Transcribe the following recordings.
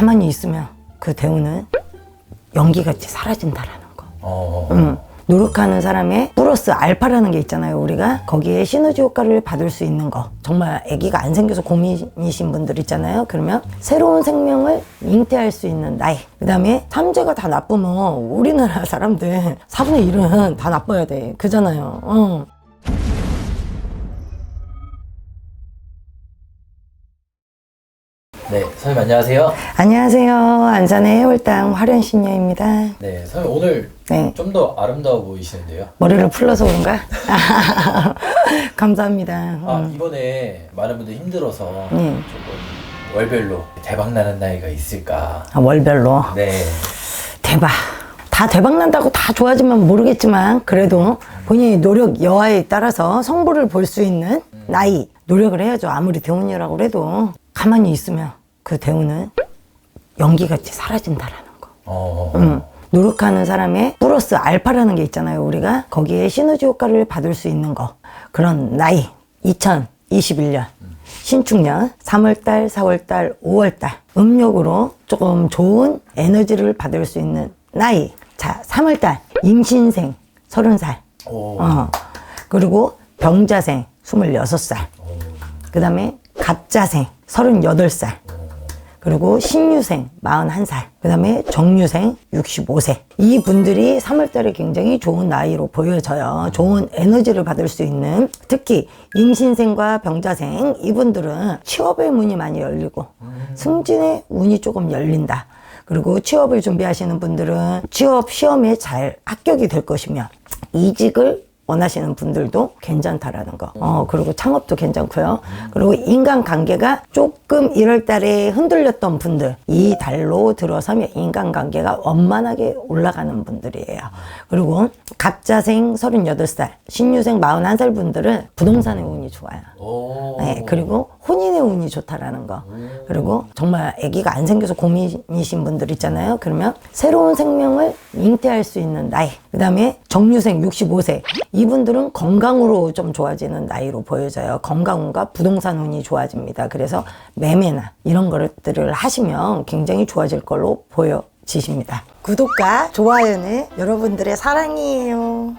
가만히 있으면 그 대우는 연기같이 사라진다라는 거. 어. 음, 노력하는 사람의 플러스 알파라는 게 있잖아요. 우리가 거기에 시너지 효과를 받을 수 있는 거. 정말 아기가 안 생겨서 고민이신 분들 있잖아요. 그러면 새로운 생명을 잉태할 수 있는 나이. 그 다음에 삼재가 다 나쁘면 우리나라 사람들 4분의 1은 다 나빠야 돼. 그잖아요. 어. 네, 선생님 안녕하세요. 안녕하세요. 안산의 해월당 화련신녀입니다. 네, 선생님 오늘 네. 좀 더 아름다워 보이시는데요. 머리를 풀러서 그런가? 감사합니다. 아, 이번에 많은 분들 힘들어서 네. 조금 월별로 대박 나는 나이가 있을까? 아, 월별로. 네. 대박. 다 대박 난다고 다 좋아지면 모르겠지만 그래도 본인의 노력 여하에 따라서 성부를 볼 수 있는 나이 노력을 해야죠. 아무리 대운이라고 해도 가만히 있으면 그 대운은 연기같이 사라진다라는 거. 어. 음, 노력하는 사람의 플러스 알파라는 게 있잖아요. 우리가 거기에 시너지 효과를 받을 수 있는 거. 그런 나이. 2021년. 신축년 3월달, 4월달, 5월달 음력으로 조금 좋은 에너지를 받을 수 있는 나이. 자, 3월달 임신생 30살. 오. 어. 그리고 병자생 26살. 그 다음에 갑자생 38살. 그리고 신유생 41살. 그 다음에 정유생 65세. 이 분들이 3월달에 굉장히 좋은 나이로 보여져요. 좋은 에너지를 받을 수 있는 특히 임신생과 병자생 이분들은 취업의 문이 많이 열리고 승진의 운이 조금 열린다. 그리고 취업을 준비하시는 분들은 취업 시험에 잘 합격이 될 것이며 이직을 원하시는 분들도 괜찮다라는 거. 어, 그리고 창업도 괜찮고요. 그리고 인간관계가 조금 1월 달에 흔들렸던 분들, 이 달로 들어서면 인간관계가 원만하게 올라가는 분들이에요. 그리고 갑자생 38살, 신유생 41살 분들은 부동산의 운이 좋아요. 오. 네, 그리고 혼인의 운이 좋다라는 거. 그리고 정말 아기가 안 생겨서 고민이신 분들 있잖아요. 그러면 새로운 생명을 잉태할 수 있는 나이. 그 다음에 정유생 65세. 이분들은 건강으로 좀 좋아지는 나이로 보여져요. 건강운과 부동산 운이 좋아집니다. 그래서 매매나 이런 것들을 하시면 굉장히 좋아질 걸로 보여지십니다. 구독과 좋아요는 여러분들의 사랑이에요.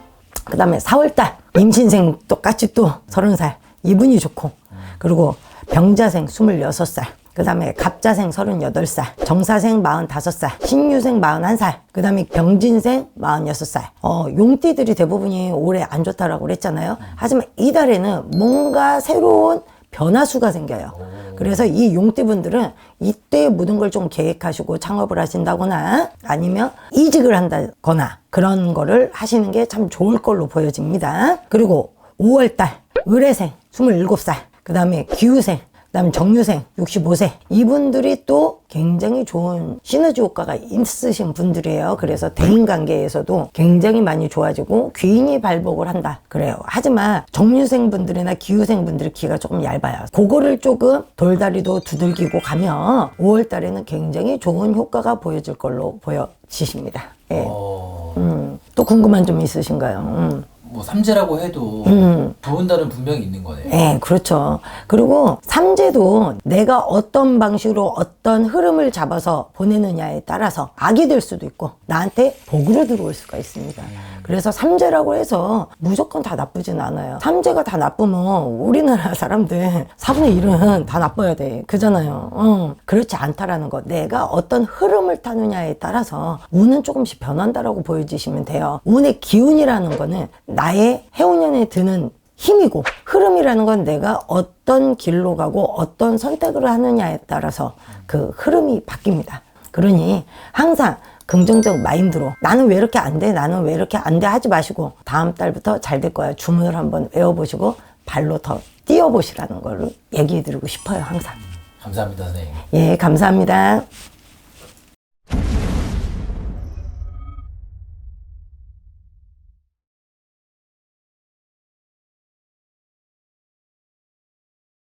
그 다음에 4월달 임신생 똑같이 또 30살 이분이 좋고 그리고 병자생 26살 그 다음에 갑자생 38살 정사생 45살 신유생 41살 그 다음에 병진생 46살 어, 용띠들이 대부분이 올해 안 좋다라고 그랬잖아요 하지만 이달에는 뭔가 새로운 변화수가 생겨요. 그래서 이 용띠분들은 이때 모든 걸좀 계획하시고 창업을 하신다거나 아니면 이직을 한다거나 그런 거를 하시는 게 참 좋을 걸로 보여집니다. 그리고 5월달 의뢰생 27살 그 다음에 기후생 그 다음에 정유생 65세 이분들이 또 굉장히 좋은 시너지 효과가 있으신 분들이에요 그래서 대인 관계에서도 굉장히 많이 좋아지고 귀인이 발복을 한다 그래요 하지만 정유생 분들이나 기후생 분들의 기가 조금 얇아요 그거를 조금 돌다리도 두들기고 가면 5월 달에는 굉장히 좋은 효과가 보여질 걸로 보여지십니다 예. 어. 음, 또 궁금한 점 있으신가요? 음. 뭐 삼재라고 해도 음. 좋은 달은 분명히 있는 거네요. 네, 그렇죠. 그리고 삼재도 내가 어떤 방식으로 어떤 흐름을 잡아서 보내느냐에 따라서 악이 될 수도 있고 나한테 복으로 들어올 수가 있습니다. 그래서 삼재라고 해서 무조건 다 나쁘진 않아요. 삼재가 다 나쁘면 우리나라 사람들 4분의 1은 다 나빠야 돼. 그잖아요. 어, 그렇지 않다라는 거. 내가 어떤 흐름을 타느냐에 따라서 운은 조금씩 변한다라고 보여지시면 돼요. 운의 기운이라는 거는 나의 해운년에 드는 힘이고 흐름이라는 건 내가 어떤 길로 가고 어떤 선택을 하느냐에 따라서 그 흐름이 바뀝니다. 그러니 항상 긍정적 마인드로 나는 왜 이렇게 안 돼? 나는 왜 이렇게 안 돼? 하지 마시고 다음 달부터 잘 될 거야. 주문을 한번 외워보시고 발로 더 뛰어보시라는 거를 얘기해 드리고 싶어요. 항상. 감사합니다, 선생님. 예, 감사합니다.